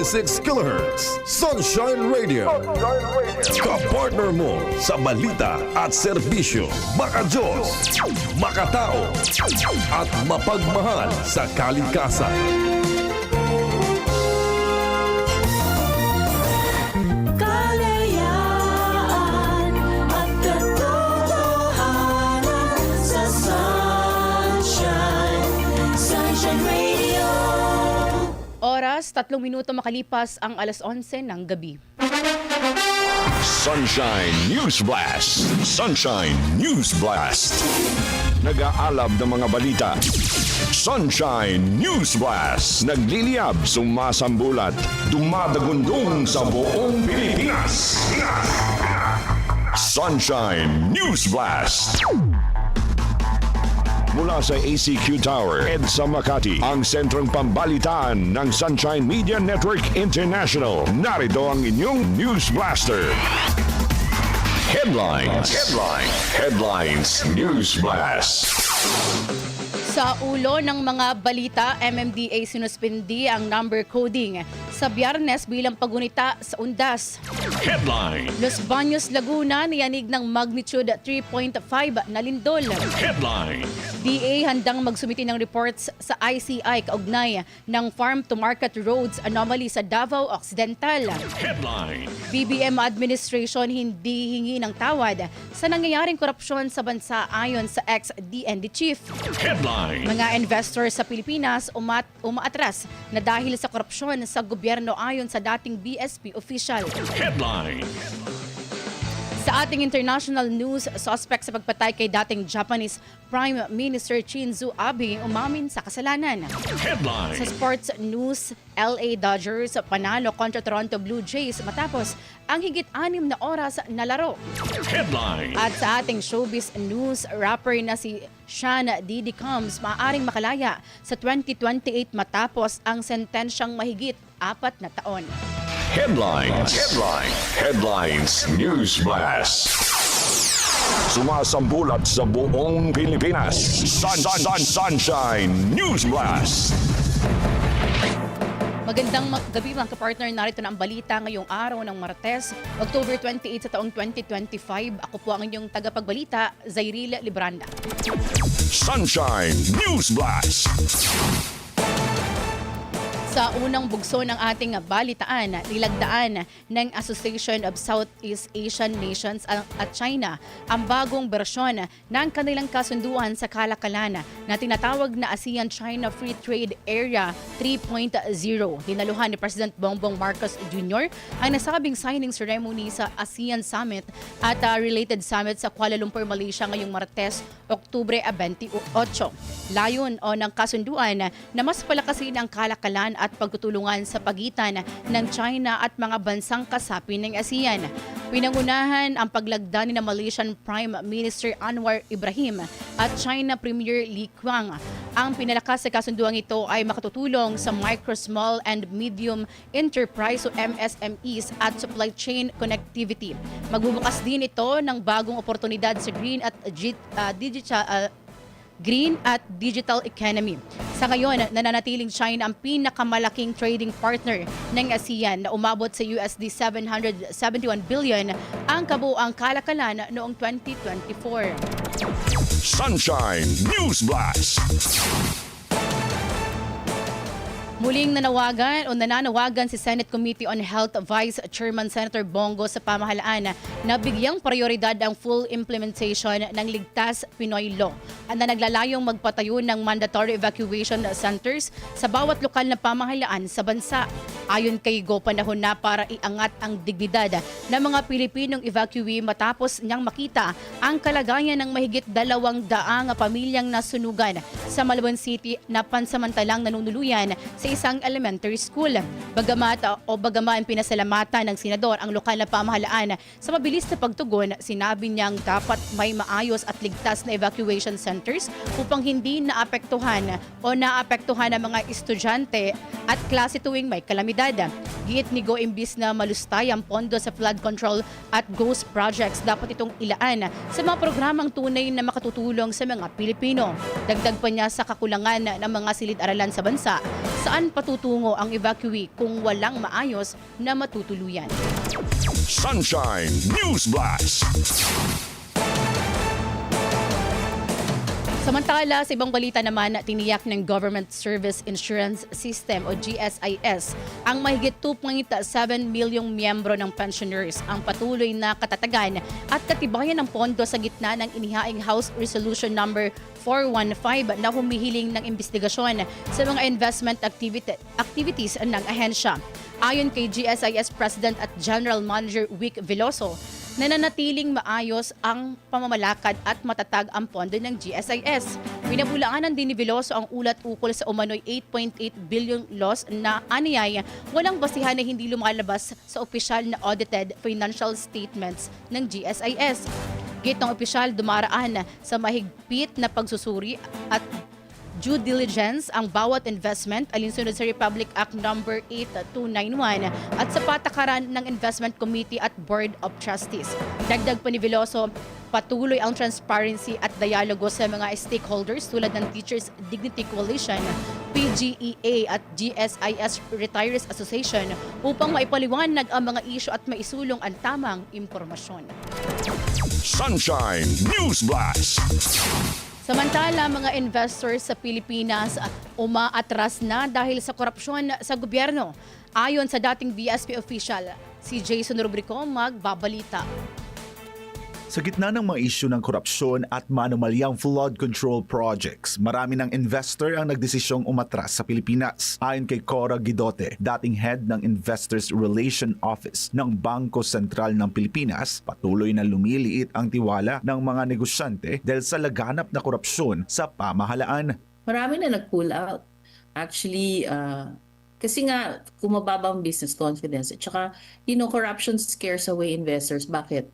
1026 kHz Sunshine Radio. Kapartner mo sa balita at serbisyo. Makajos, makatao, at mapagmahal sa kalikasan. Tatlong minuto makalipas ang alas 11 ng gabi. Sunshine News Blast. Sunshine News Blast. Nag-aalab ng mga balita. Sunshine News Blast. Nagliliyab, sumasambulat, dumadagundong sa buong Pilipinas. Sunshine News Blast. Mula sa ACQ Tower, EDSA Makati, ang sentrong pambalitaan ng Sunshine Media Network International. Narito ang inyong News Blaster. Headlines. Headlines. Headlines. News Blast. Sa ulo ng mga balita, MMDA sinuspindi ang number coding sa biyernes bilang pagunita sa undas. Headline. Los Baños, Laguna, niyanig ng magnitude 3.5 na lindol. Headline. DA handang magsumiti ng reports sa ICI kaugnay ng farm to market roads anomaly sa Davao Occidental. Headline. BBM administration hindi hingi ng tawad sa nangyayaring korupsyon sa bansa ayon sa ex-DND chief. Headline. Mga investors sa Pilipinas umat umaatras na dahil sa korupsyon sa gobyerno ayon sa dating BSP official. Headline. Sa ating international news, suspect sa pagpatay kay dating Japanese Prime Minister Shinzo Abe umamin sa kasalanan. Sa Headline. sports news, LA Dodgers panalo kontra Toronto Blue Jays matapos ang higit anim na oras na laro. Headline. At sa ating showbiz news, rapper na si Sean Diddy Combs maaaring makalaya sa 2028 matapos ang sentensyang mahigit apat na taon. Headlines. Headline. Headlines News Blast. Sumasambulat sa buong Pilipinas. Sun, sun, sun, Sunshine News Blast. Magandang ma- gabi mga kapartner, narito na ang balita ngayong araw ng Martes, October 28 sa taong 2025. Ako po ang inyong tagapagbalita, Zairil Libranda. Sunshine News Blast. Sa unang bugso ng ating balitaan, nilagdaan ng Association of Southeast Asian Nations at China ang bagong bersyon ng kanilang kasunduan sa kalakalan na tinatawag na ASEAN-China Free Trade Area 3.0. Hinaluhan ni President Bongbong Marcos Jr. ang nasabing signing ceremony sa ASEAN Summit at uh, related summit sa Kuala Lumpur, Malaysia ngayong Martes, Oktubre 28. Layon o ng kasunduan na mas palakasin ang kalakalan at pagtutulungan sa pagitan ng China at mga bansang kasapi ng ASEAN. Pinangunahan ang paglagda ni na Malaysian Prime Minister Anwar Ibrahim at China Premier Li Qiang. Ang pinalakas sa kasunduang ito ay makatutulong sa micro, small and medium enterprise o MSMEs at supply chain connectivity. Magbubukas din ito ng bagong oportunidad sa green at ah, digital ah, green at digital economy. Sa ngayon, nananatiling China ang pinakamalaking trading partner ng ASEAN na umabot sa USD 771 billion ang kabuang kalakalan noong 2024. Sunshine News Blast. Muling nanawagan o nananawagan si Senate Committee on Health Vice Chairman Senator Bongo sa pamahalaan na bigyang prioridad ang full implementation ng Ligtas Pinoy Law na naglalayong magpatayo ng mandatory evacuation centers sa bawat lokal na pamahalaan sa bansa. Ayon kay Go, panahon na para iangat ang dignidad ng mga Pilipinong evacuee matapos niyang makita ang kalagayan ng mahigit dalawang daang pamilyang nasunugan sa Malabon City na pansamantalang nanunuluyan sa isang elementary school. Bagamat o bagaman pinasalamatan ng senador ang lokal na pamahalaan sa mabilis na pagtugon, sinabi niyang dapat may maayos at ligtas na evacuation centers upang hindi naapektuhan o naapektuhan ang mga estudyante at klase tuwing may kalamidad. Giit ni Go imbis na malustay ang pondo sa flood control at ghost projects, dapat itong ilaan sa mga programang tunay na makatutulong sa mga Pilipino. Dagdag pa niya sa kakulangan ng mga silid-aralan sa bansa, saan patutungo ang evacuee kung walang maayos na matutuluyan. Sunshine News Blast. Samantala, sa ibang balita naman, tiniyak ng Government Service Insurance System o GSIS ang mahigit 2.7 milyong miyembro ng pensioners ang patuloy na katatagan at katibayan ng pondo sa gitna ng inihaing House Resolution number 415 na humihiling ng investigasyon sa mga investment activity, activities ng ahensya. Ayon kay GSIS President at General Manager Vic Veloso, nananatiling maayos ang pamamalakad at matatag ang pondo ng GSIS. Pinabulaanan din ni Veloso ang ulat ukol sa umano'y 8.8 billion loss na aniyay walang basihan na hindi lumalabas sa opisyal na audited financial statements ng GSIS. Gitong opisyal dumaraan sa mahigpit na pagsusuri at due diligence ang bawat investment alinsunod sa Republic Act No. 8291 at sa patakaran ng Investment Committee at Board of Trustees. Dagdag pa ni Veloso, patuloy ang transparency at dialogo sa mga stakeholders tulad ng Teachers Dignity Coalition, PGEA at GSIS Retirees Association upang maipaliwanag ang mga isyo at maisulong ang tamang impormasyon. Sunshine News Blast. Samantala, mga investors sa Pilipinas umaatras na dahil sa korupsyon sa gobyerno. Ayon sa dating BSP official, si Jason Rubrico magbabalita. Sa gitna ng mga isyu ng korupsyon at manumalyang flood control projects, marami ng investor ang nagdesisyong umatras sa Pilipinas. Ayon kay Cora Guidote, dating head ng Investors Relation Office ng Bangko Sentral ng Pilipinas, patuloy na lumiliit ang tiwala ng mga negosyante dahil sa laganap na korupsyon sa pamahalaan. marami na nag-pull out. Actually, uh, kasi nga, kung mababa ang business confidence, at saka, you know, corruption scares away investors. Bakit?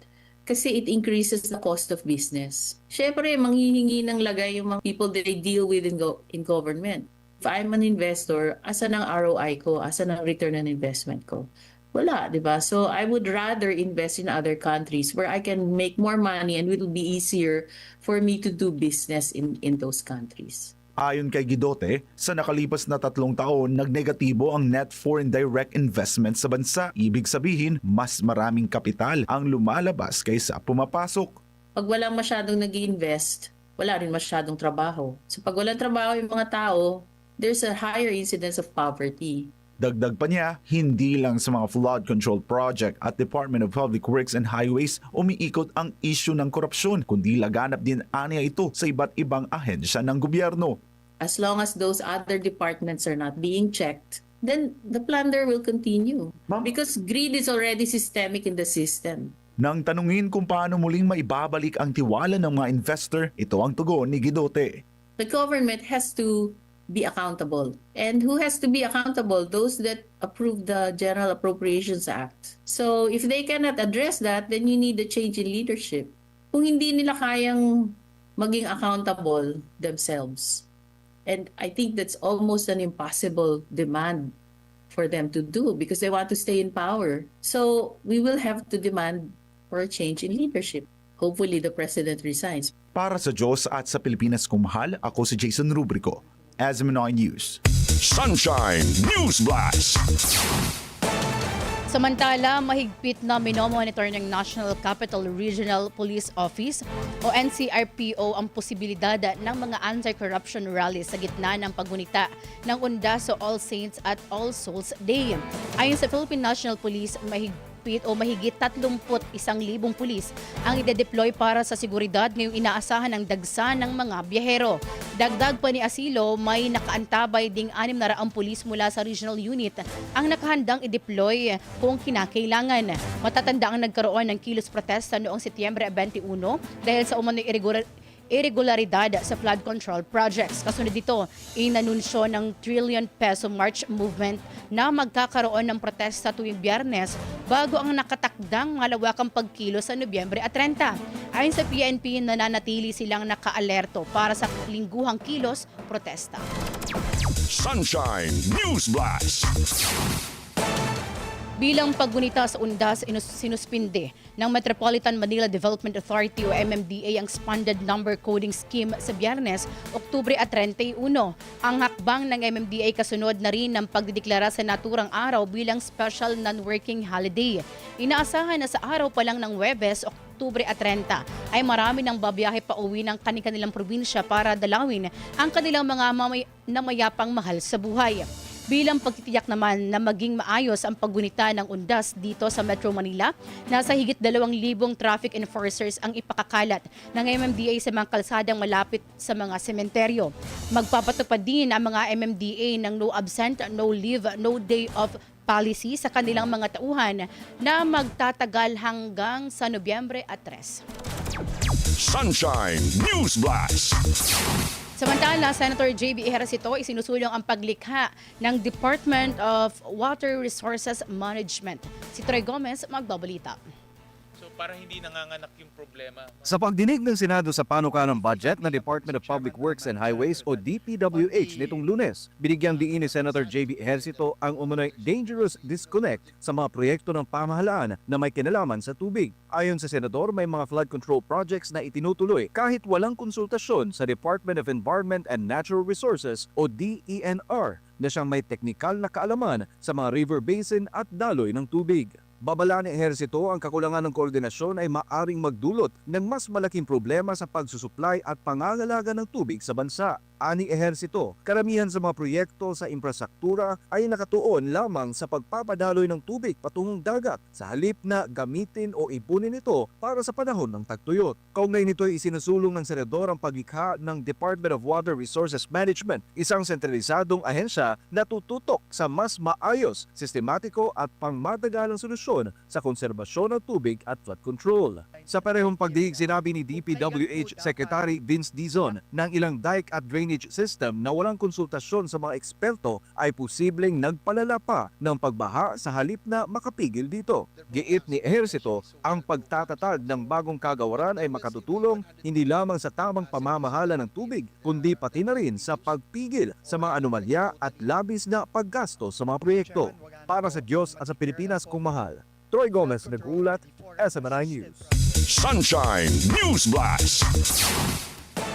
Kasi it increases the cost of business. Siyempre, manghihingi ng lagay yung mga people that they deal with in, go- in government. If I'm an investor, asan ang ROI ko? Asan ang return on investment ko? Wala, di ba? So I would rather invest in other countries where I can make more money and it will be easier for me to do business in, in those countries. Ayon kay Guidote, sa nakalipas na tatlong taon, nagnegatibo ang net foreign direct investment sa bansa. Ibig sabihin, mas maraming kapital ang lumalabas kaysa pumapasok. Pag walang masyadong nag invest wala rin masyadong trabaho. So pag walang trabaho yung mga tao, there's a higher incidence of poverty. Dagdag pa niya, hindi lang sa mga flood control project at Department of Public Works and Highways umiikot ang issue ng korupsyon, kundi laganap din aniya ito sa iba't ibang ahensya ng gobyerno. As long as those other departments are not being checked, then the plunder will continue. Ma'am? Because greed is already systemic in the system. Nang tanungin kung paano muling maibabalik ang tiwala ng mga investor, ito ang tugon ni Guidote. The government has to be accountable. And who has to be accountable? Those that approve the General Appropriations Act. So if they cannot address that, then you need a change in leadership. Kung hindi nila kayang maging accountable themselves. And I think that's almost an impossible demand for them to do because they want to stay in power. So we will have to demand for a change in leadership. Hopefully the president resigns. Para sa Diyos at sa Pilipinas kumahal, ako si Jason Rubrico, SMNI News. Sunshine News Blast. Samantala, mahigpit na minomonitor ng National Capital Regional Police Office o NCRPO ang posibilidad ng mga anti-corruption rallies sa gitna ng paggunita ng unda sa All Saints at All Souls Day. Ayon sa Philippine National Police, mahigpit o mahigit 31,000 pulis ang ide-deploy para sa seguridad ngayong inaasahan ng dagsa ng mga biyahero. Dagdag pa ni Asilo, may nakaantabay ding 600 pulis mula sa regional unit ang nakahandang i-deploy kung kinakailangan. Matatanda ang nagkaroon ng kilos protesta noong Setyembre 21 dahil sa umano'y irregular irregularidad sa flood control projects. Kasunod dito, inanunsyo ng trillion peso March movement na magkakaroon ng protesta tuwing biyernes bago ang nakatakdang malawakang pagkilo sa Nobyembre at 30. Ayon sa PNP, nananatili silang nakaalerto para sa lingguhang kilos protesta. Sunshine News Blast. Bilang paggunita sa undas, inus- sinuspinde ng Metropolitan Manila Development Authority o MMDA ang expanded number coding scheme sa Biyernes, Oktubre at 31. Ang hakbang ng MMDA kasunod na rin ng pagdideklara sa naturang araw bilang special non-working holiday. Inaasahan na sa araw pa lang ng Webes, Oktubre at 30 ay marami ng babiyahe pa uwi ng kanilang probinsya para dalawin ang kanilang mga mamay- namayapang mahal sa buhay bilang pagtitiyak naman na maging maayos ang paggunita ng undas dito sa Metro Manila. Nasa higit 2,000 traffic enforcers ang ipakakalat ng MMDA sa mga kalsadang malapit sa mga sementeryo. Magpapatupad din ang mga MMDA ng no absent, no leave, no day off policy sa kanilang mga tauhan na magtatagal hanggang sa Nobyembre at 3. Sunshine News Blast. Samantala, Senator J.B. Ejercito isinusulong ang paglikha ng Department of Water Resources Management. Si Troy Gomez magbabalita. Para hindi nanganganak yung problema. Sa pagdinig ng Senado sa panukalang budget ng Department of Public Works and Highways o DPWH nitong lunes, binigyang diin ni Senator J.B. Ejercito ang umunoy dangerous disconnect sa mga proyekto ng pamahalaan na may kinalaman sa tubig. Ayon sa Senador, may mga flood control projects na itinutuloy kahit walang konsultasyon sa Department of Environment and Natural Resources o DENR na siyang may teknikal na kaalaman sa mga river basin at daloy ng tubig. Babala ni Ehersito ang kakulangan ng koordinasyon ay maaring magdulot ng mas malaking problema sa pagsusuplay at pangangalaga ng tubig sa bansa. Ani Ehersito, karamihan sa mga proyekto sa infrastruktura ay nakatuon lamang sa pagpapadaloy ng tubig patungong dagat sa halip na gamitin o ipunin ito para sa panahon ng tagtuyot. Kaugnay nito ay isinusulong ng senador ang paglikha ng Department of Water Resources Management, isang sentralisadong ahensya na tututok sa mas maayos, sistematiko at pangmatagalang solusyon sa konserbasyon ng tubig at flood control. Sa parehong pagdihig sinabi ni DPWH Secretary Vince Dizon ng ilang dike at drainage system na walang konsultasyon sa mga eksperto ay posibleng nagpalala pa ng pagbaha sa halip na makapigil dito. Giit ni Ejercito, ang pagtatatag ng bagong kagawaran ay makatutulong hindi lamang sa tamang pamamahala ng tubig, kundi pati na rin sa pagpigil sa mga anomalya at labis na paggasto sa mga proyekto. Para sa Diyos at sa Pilipinas kung mahal, Troy Gomez nag-uulat, SMNI News. Sunshine News Blast.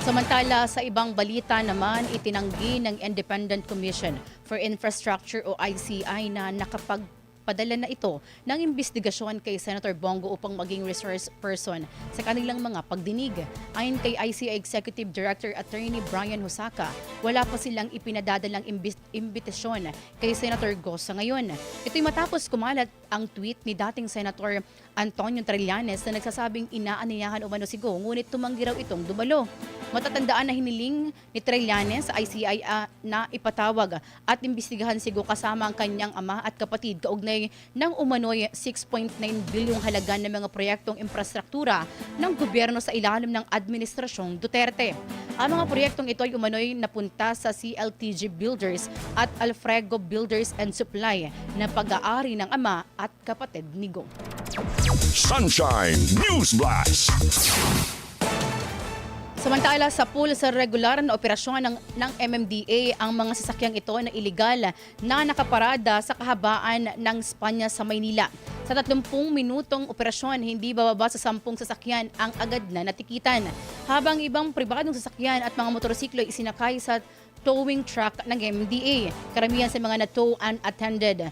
Samantala, sa ibang balita naman, itinanggi ng Independent Commission for Infrastructure o ICI na nakapagpadala na ito ng investigasyon kay Senator Bongo upang maging resource person sa kanilang mga pagdinig. Ayon kay ICI Executive Director Attorney Brian Husaka, wala pa silang ipinadadalang imbitasyon kay Senator Go sa ngayon. Ito'y matapos kumalat ang tweet ni dating Senator Antonio Trillanes na nagsasabing inaaniyahan umano si Go, ngunit tumanggi raw itong dumalo. Matatandaan na hiniling ni Trillanes sa ICI ah, na ipatawag at imbestigahan si Go kasama ang kanyang ama at kapatid kaugnay ng umano'y 6.9 bilyong halaga ng mga proyektong infrastruktura ng gobyerno sa ilalim ng Administrasyong Duterte. Ang mga proyektong ito ay umano'y napunta sa CLTG Builders at Alfrego Builders and Supply na pag-aari ng ama at kapatid ni Go. Sunshine News Blast. Samantala sa pool sa regular na operasyon ng, ng MMDA, ang mga sasakyang ito na iligal na nakaparada sa kahabaan ng Spanya sa Maynila. Sa 30 minutong operasyon, hindi bababa sa 10 sasakyan ang agad na natikitan. Habang ibang pribadong sasakyan at mga motorsiklo ay isinakay sa towing truck ng MMDA. Karamihan sa mga na-tow unattended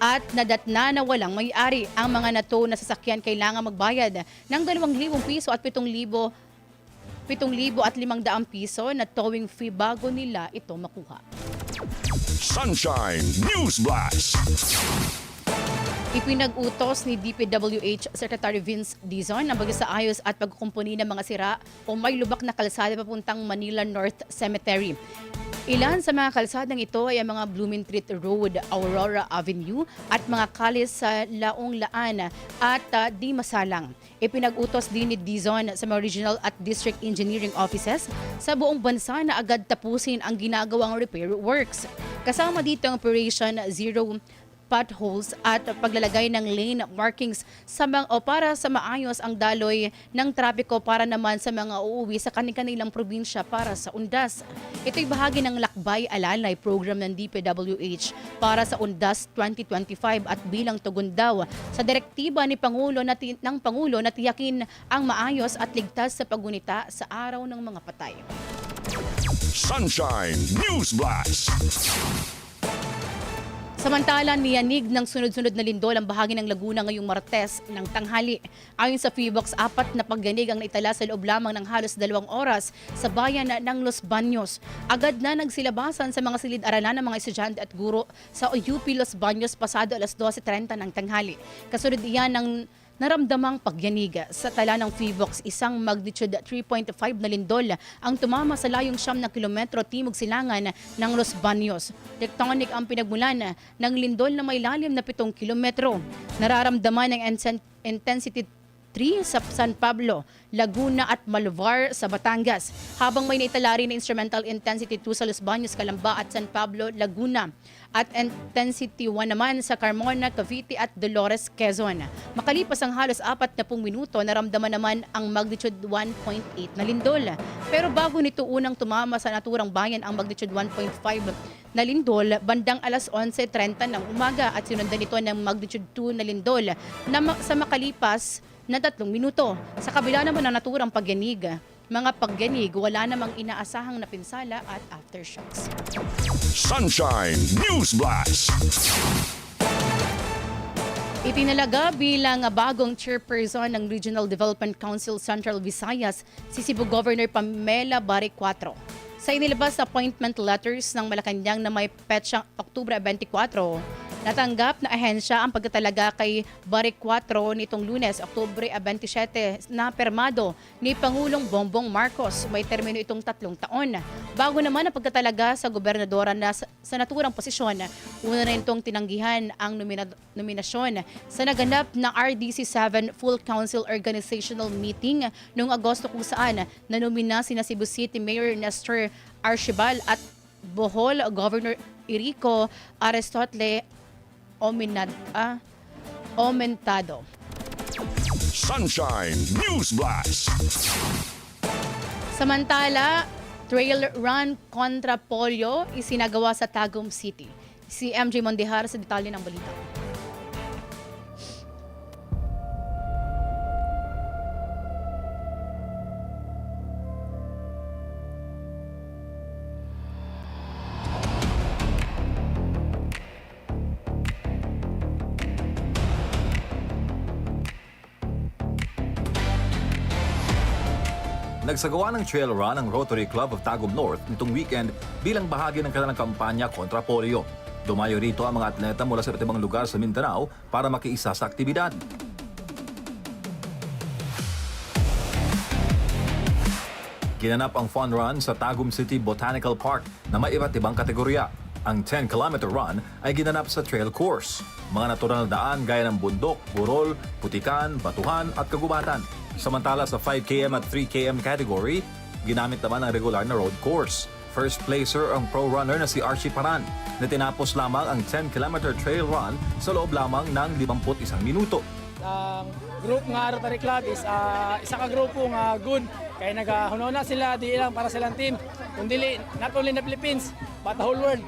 at nadatna na walang may-ari. Ang mga nato na sasakyan kailangan magbayad ng 2,000 piso at 7,000 7,000 at 500 piso na towing fee bago nila ito makuha. Sunshine News Blast. Ipinag-utos ni DPWH Secretary Vince Dizon ang ayos at pagkukumpuni ng mga sira o may lubak na kalsada papuntang Manila North Cemetery. Ilan sa mga kalsadang ito ay ang mga Bloomingtreet Road, Aurora Avenue at mga kalis sa Laong Laan at uh, Di Masalang. Ipinag-utos din ni Dizon sa mga regional at district engineering offices sa buong bansa na agad tapusin ang ginagawang repair works. Kasama dito ang Operation Zero potholes at paglalagay ng lane markings sa mga, o para sa maayos ang daloy ng trapiko para naman sa mga uuwi sa kanilang probinsya para sa undas. Ito'y bahagi ng Lakbay Alalay program ng DPWH para sa Undas 2025 at bilang tugon daw sa direktiba ni Pangulo na ng Pangulo na tiyakin ang maayos at ligtas sa pagunita sa araw ng mga patay. Sunshine News Blast. Samantala, niyanig ng sunod-sunod na lindol ang bahagi ng Laguna ngayong Martes ng tanghali. Ayon sa Feebox, apat na pagyanig ang naitala sa loob lamang ng halos dalawang oras sa bayan ng Los Baños. Agad na nagsilabasan sa mga silid-aralan ng mga estudyante at guro sa UP Los Baños pasado alas 12.30 ng tanghali. Kasunod iyan ng naramdamang pagyanig. Sa tala ng Feebox, isang magnitude 3.5 na lindol ang tumama sa layong siyam na kilometro timog silangan ng Los Baños. Tectonic ang pinagmulan ng lindol na may lalim na 7 kilometro. Nararamdaman ng intensity 3 sa San Pablo, Laguna at Malvar sa Batangas. Habang may naitala rin na instrumental intensity 2 sa Los Baños, Calamba at San Pablo, Laguna. At intensity 1 naman sa Carmona, Cavite at Dolores, Quezon. Makalipas ang halos 40 minuto, naramdaman naman ang magnitude 1.8 na lindol. Pero bago nito unang tumama sa naturang bayan ang magnitude 1.5 na lindol bandang alas 11.30 ng umaga at sinundan ito ng magnitude 2 na lindol na ma- sa makalipas na tatlong minuto. Sa kabila naman ng naturang pagyanig, mga pagyanig wala namang inaasahang napinsala at aftershocks. Sunshine News Blast. Itinalaga bilang bagong chairperson ng Regional Development Council Central Visayas si Cebu Governor Pamela Bari 4. Sa inilabas na appointment letters ng Malacanang na may petsang Oktubre 24, natanggap na ahensya ang pagtatalaga kay Bari 4 nitong lunes, Oktubre 27 na permado ni Pangulong Bongbong Marcos. May termino itong tatlong taon. Bago naman ang pagtatalaga sa gobernadora na sa, sa naturang posisyon, una na itong tinanggihan ang nomina- nominasyon sa naganap na RDC 7 Full Council Organizational Meeting noong Agosto kung saan nanomina sina Cebu City Mayor Nestor Archibal at Bohol Governor Irico Aristotle Ominad, ah, Omentado. Sunshine News Blast. Samantala, trail run kontra polio isinagawa sa Tagum City. Si MJ Mondihar sa detalye ng balita. Nagsagawa ng trail run ang Rotary Club of Tagum North nitong weekend bilang bahagi ng kanilang kampanya kontra polio. Dumayo rito ang mga atleta mula sa iba't ibang lugar sa Mindanao para makiisa sa aktibidad. Ginanap ang fun run sa Tagum City Botanical Park na may iba't ibang kategorya. Ang 10-kilometer run ay ginanap sa trail course. Mga natural na daan gaya ng bundok, burol, putikan, batuhan at kagubatan. Samantala sa 5km at 3km category, ginamit naman ang regular na road course. First placer ang pro runner na si Archie Paran na tinapos lamang ang 10-kilometer trail run sa loob lamang ng 51 minuto. ang group nga Rotary Club is ah, isa ka grupo nga good kay nagahunona sila di lang para silang team kundi not only na Philippines but the whole world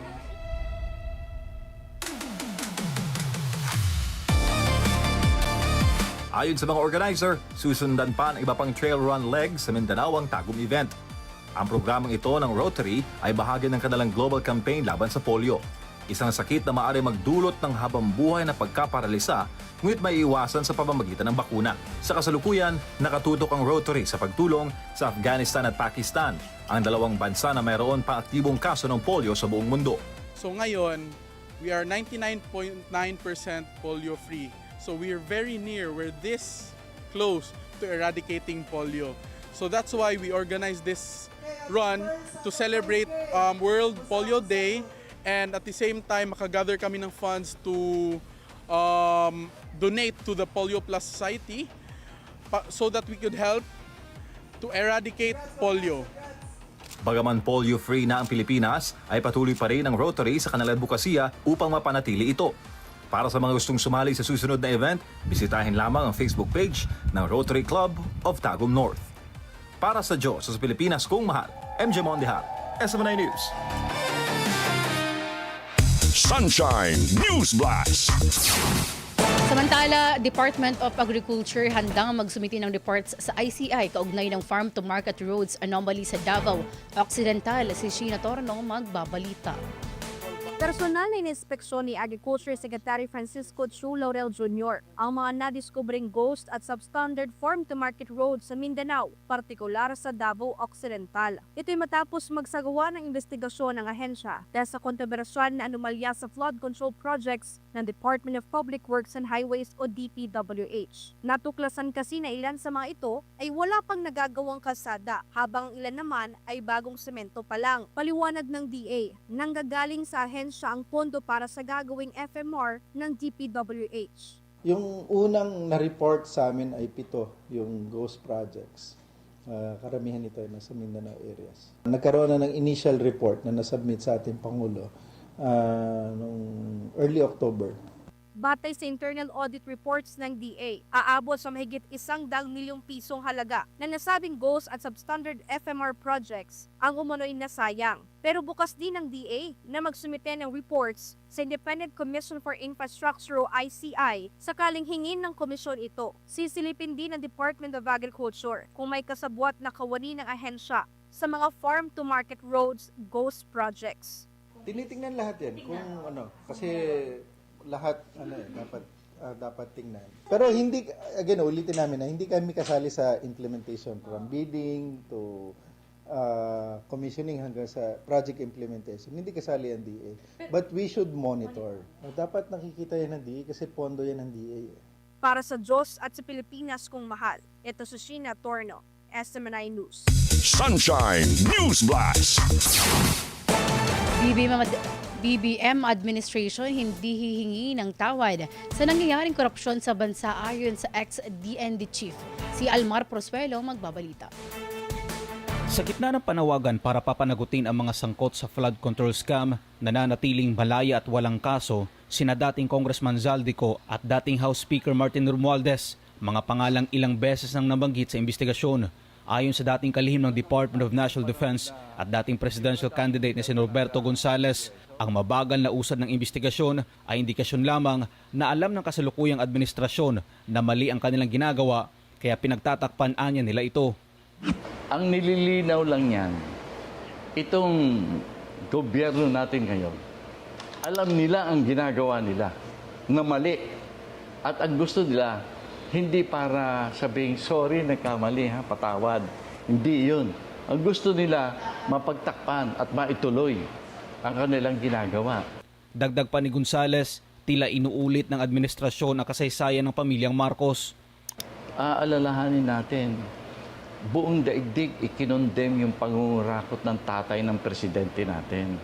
Ayon sa mga organizer, susundan pa ang iba pang trail run leg sa Mindanao ang Tagum event. Ang programang ito ng Rotary ay bahagi ng kanilang global campaign laban sa polio. Isang sakit na maaari magdulot ng habang buhay na pagkaparalisa, ngunit may iwasan sa pamamagitan ng bakuna. Sa kasalukuyan, nakatutok ang Rotary sa pagtulong sa Afghanistan at Pakistan, ang dalawang bansa na mayroon pa aktibong kaso ng polio sa buong mundo. So ngayon, we are 99.9% polio free. So we are very near, we're this close to eradicating polio. So that's why we organized this run to celebrate um, World Polio Day and at the same time makagather kami ng funds to um, donate to the Polio Plus Society so that we could help to eradicate polio. Bagaman polio-free na ang Pilipinas, ay patuloy pa rin ang Rotary sa kanilang advokasya upang mapanatili ito. Para sa mga gustong sumali sa susunod na event, bisitahin lamang ang Facebook page ng Rotary Club of Tagum North. Para sa Diyos sa Pilipinas kung mahal, MJ Mondihar, SMNI News. Sunshine News Blast. Samantala, Department of Agriculture handang magsumiti ng reports sa ICI kaugnay ng Farm to Market Roads Anomaly sa Davao Occidental. Si Sheena Torno magbabalita. Personal na ininspeksyon ni Agriculture Secretary Francisco Chu Laurel Jr. ang mga nadiskubring ghost at substandard farm-to-market roads sa Mindanao, partikular sa Davao Occidental. Ito'y matapos magsagawa ng investigasyon ng ahensya dahil sa kontrobersyon na anomalya sa flood control projects ng Department of Public Works and Highways o DPWH. Natuklasan kasi na ilan sa mga ito ay wala pang nagagawang kalsada habang ang ilan naman ay bagong semento pa lang. Paliwanag ng DA, nanggagaling sa ahensya ang pondo para sa gagawing FMR ng DPWH. Yung unang na-report sa amin ay pito, yung ghost projects. Ah, karamihan nito ay nasa Mindanao areas. Nagkaroon na ng initial report na nasubmit sa ating Pangulo ah, nung early October. Batay sa internal audit reports ng DA, aabot sa mahigit isang daang milyong pisong halaga na nasabing ghost at substandard FMR projects ang umano'y nasayang. Pero bukas din ng DA na magsumite ng reports sa Independent Commission for Infrastructure o ICI sakaling hingin ng komisyon ito. Sisilipin din ng Department of Agriculture kung may kasabwat na kawani ng ahensya sa mga farm-to-market roads ghost projects. Tinitingnan lahat yan kung ano, kasi lahat ano eh, dapat ah, dapat tingnan. Pero hindi again ulitin namin na hindi kami kasali sa implementation from bidding to ah, commissioning hanggang sa project implementation. Hindi kasali ang DA. But we should monitor. Ah, dapat nakikita yan ng DA kasi pondo yan ng DA. eh. Para sa Diyos at sa Pilipinas kung mahal, ito si Sheena Torno, SMNI News. Sunshine News Blast. BBM, ad- BBM administration hindi hihingi ng tawad sa nangyayaring korupsyon sa bansa ayon sa ex-DND chief. Si Almar Prosuelo magbabalita. Sa gitna ng panawagan para papanagutin ang mga sangkot sa flood control scam, nananatiling malaya at walang kaso, sina dating Congressman Zaldico at dating House Speaker Martin Romualdez, mga pangalang ilang beses nang nabanggit sa investigasyon. Ayon sa dating kalihim ng Department of National Defense at dating presidential candidate na si Norberto Gonzales, ang mabagal na usad ng investigasyon ay indikasyon lamang na alam ng kasalukuyang administrasyon na mali ang kanilang ginagawa kaya pinagtatakpan anya nila ito. Ang nililinaw lang yan, itong gobyerno natin ngayon, alam nila ang ginagawa nila na mali. At ang gusto nila, hindi para sabing, sorry, nagkamali ha, patawad. Hindi yun. Ang gusto nila, mapagtakpan at maituloy ang kanilang ginagawa. Dagdag pa ni Gonzales, tila inuulit ng administrasyon ang kasaysayan ng pamilyang Marcos. Aalalahanin natin, buong daigdig ikinondem yung pangungurakot ng tatay ng presidente natin.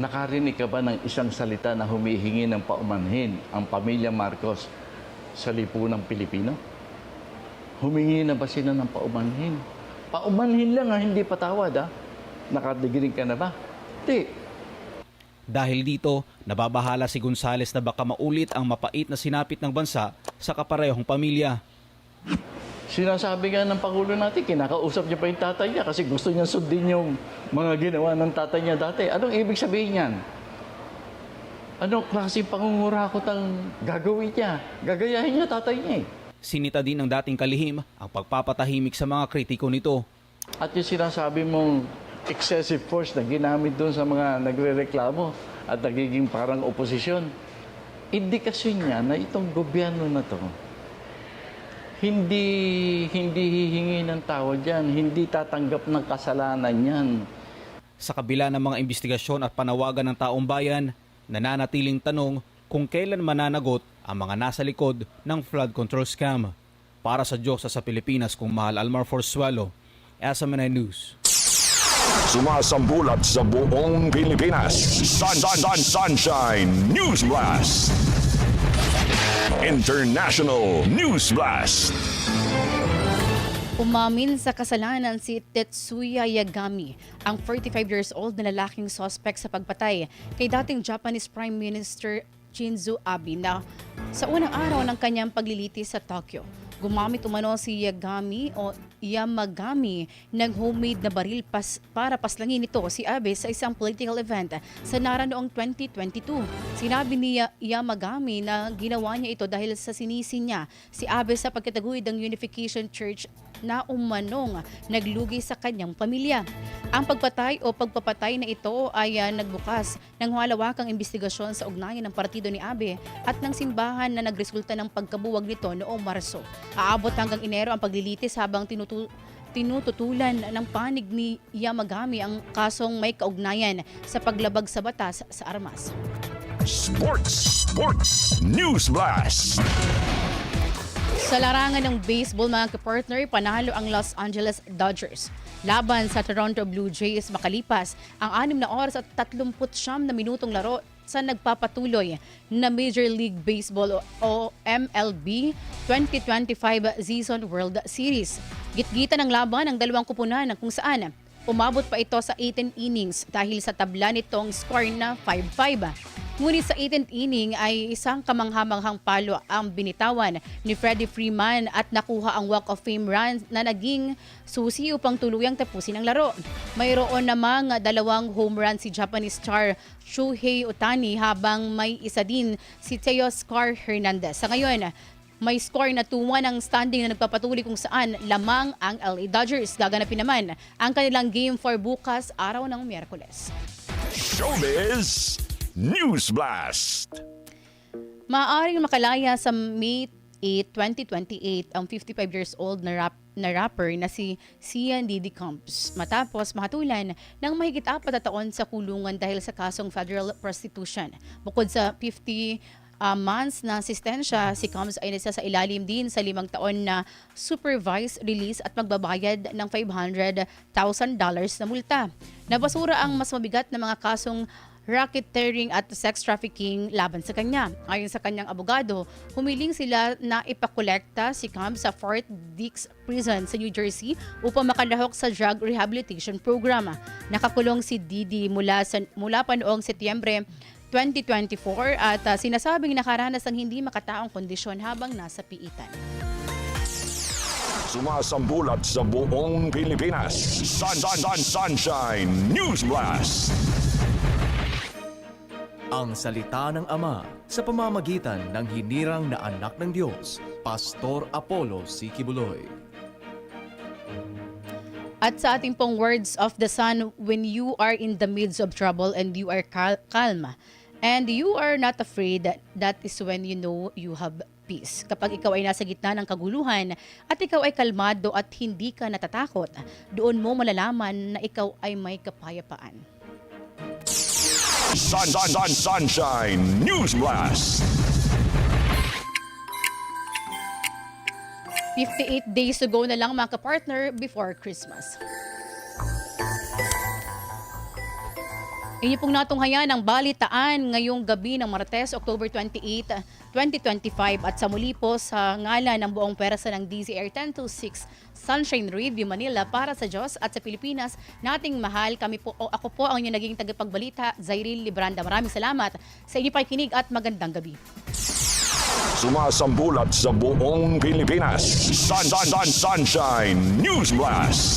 Nakarinig ka ba ng isang salita na humihingi ng paumanhin ang pamilya Marcos sa lipunang Pilipino? Humingi na ba sila ng paumanhin? Paumanhin lang ha, hindi patawad ha. Nakadigirig ka na ba? Hindi. Dahil dito, nababahala si Gonzales na baka maulit ang mapait na sinapit ng bansa sa kaparehong pamilya. Sinasabi nga ng Pangulo natin, kinakausap niya pa yung tatay niya kasi gusto niya sundin yung mga ginawa ng tatay niya dati. Anong ibig sabihin niyan? Ano klase pangungurakot ang gagawin niya? Gagayahin niya tatay niya eh. Sinita din ng dating kalihim ang pagpapatahimik sa mga kritiko nito. At yung sinasabi mong excessive force na ginamit doon sa mga nagre-reklamo at nagiging parang oposisyon, indikasyon niya na itong gobyerno na to, hindi hindi hihingi ng tawad yan, hindi tatanggap ng kasalanan yan. Sa kabila ng mga investigasyon at panawagan ng taong bayan, nananatiling tanong kung kailan mananagot ang mga nasa likod ng flood control scam. Para sa Diyos sa Pilipinas kung mahal Almar Forsuelo, SMNI News. Sumasambulat sa buong Pilipinas. Sun, sun, sun, Sunshine News Blast. International News Blast. Umamin sa kasalanan si Tetsuya Yagami, ang 45 years old na lalaking suspect sa pagpatay kay dating Japanese Prime Minister Shinzo Abe na sa unang araw ng kanyang paglilitis sa Tokyo. Gumamit umano si Yagami o Yamagami ng homemade na baril pas, para paslangin ito si Abe sa isang political event sa Nara noong 2022. Sinabi ni Ya- Yamagami na ginawa niya ito dahil sa sinisi niya si Abe sa pagkataguyod ng Unification Church na umanong naglugi sa kanyang pamilya. Ang pagpatay o pagpapatay na ito ay ah, nagbukas ng malawakang investigasyon sa ugnayan ng partido ni Abe at ng simbahan na nagresulta ng pagkabuwag nito noong Marso. Aabot hanggang Enero ang paglilitis habang tinutu- tinututulan ng panig ni Yamagami ang kasong may kaugnayan sa paglabag sa batas sa armas. Sports, Sports, News Blast. Sa larangan ng baseball mga kapartner, panalo ang Los Angeles Dodgers. Laban sa Toronto Blue Jays makalipas ang 6 na oras at 39 na minutong laro sa nagpapatuloy na Major League Baseball o MLB 2025 Season World Series. Gitgita ng laban ang dalawang kupunan kung saan umabot pa ito sa 18 innings dahil sa tabla nitong score na 5-5. Ngunit sa 18th inning ay isang kamanghamanghang palo ang binitawan ni Freddie Freeman at nakuha ang Walk of Fame run na naging susi upang tuluyang tapusin ang laro. Mayroon namang dalawang home run si Japanese star Shuhei Otani habang may isa din si Teoscar Hernandez. Sa ngayon, may score na 2-1 ang standing na nagpapatuloy kung saan lamang ang LA Dodgers. Gaganapin naman ang kanilang game for bukas araw ng Miyerkules. Showbiz News Blast. Maaaring makalaya sa May 8, 2028 ang 55 years old na, rap, na rapper na si Sian Diddy Combs matapos mahatulan ng mahigit apat na taon sa kulungan dahil sa kasong federal prostitution. Bukod sa 50 uh, months na asistensya, si Combs ay nasa sa ilalim din sa limang taon na supervised release at magbabayad ng $500,000 na multa. Nabasura ang mas mabigat na mga kasong racketeering at sex trafficking laban sa kanya. Ayon sa kanyang abogado, humiling sila na ipakolekta si Combs sa Fort Dix Prison sa New Jersey upang makalahok sa drug rehabilitation program. Nakakulong si Didi mula, sa, mula pa noong Setyembre 2024 at uh, sinasabing nakaranas ng hindi makataong kondisyon habang nasa piitan. Sumasambulat sa buong Pilipinas. Sun, sun, sun, Sunshine News Blast. Ang salita ng Ama sa pamamagitan ng hinirang na anak ng Diyos, Pastor Apollo C. Kibuloy. At sa ating pong words of the Son, when you are in the midst of trouble and you are cal- calm, and you are not afraid, that, that is when you know you have peace. Kapag ikaw ay nasa gitna ng kaguluhan at ikaw ay kalmado at hindi ka natatakot, doon mo malalaman na ikaw ay may kapayapaan. Sun, sun, sun, Sunshine News Blast. 58 days to go na lang mga kapartner before Christmas. Inyo pong natunghayan ang balitaan ngayong gabi ng Martes, October 28, 2025 at sa muli po sa ngala ng buong persa ng DZR 1026 Sunshine Radio Manila para sa Diyos at sa Pilipinas nating mahal. Kami po, o ako po ang inyong naging tagapagbalita, Zairil Libranda. Maraming salamat sa inyong pakikinig at magandang gabi. Sumasambulat sa buong Pilipinas. Sun, sun, sun, Sunshine News Blast.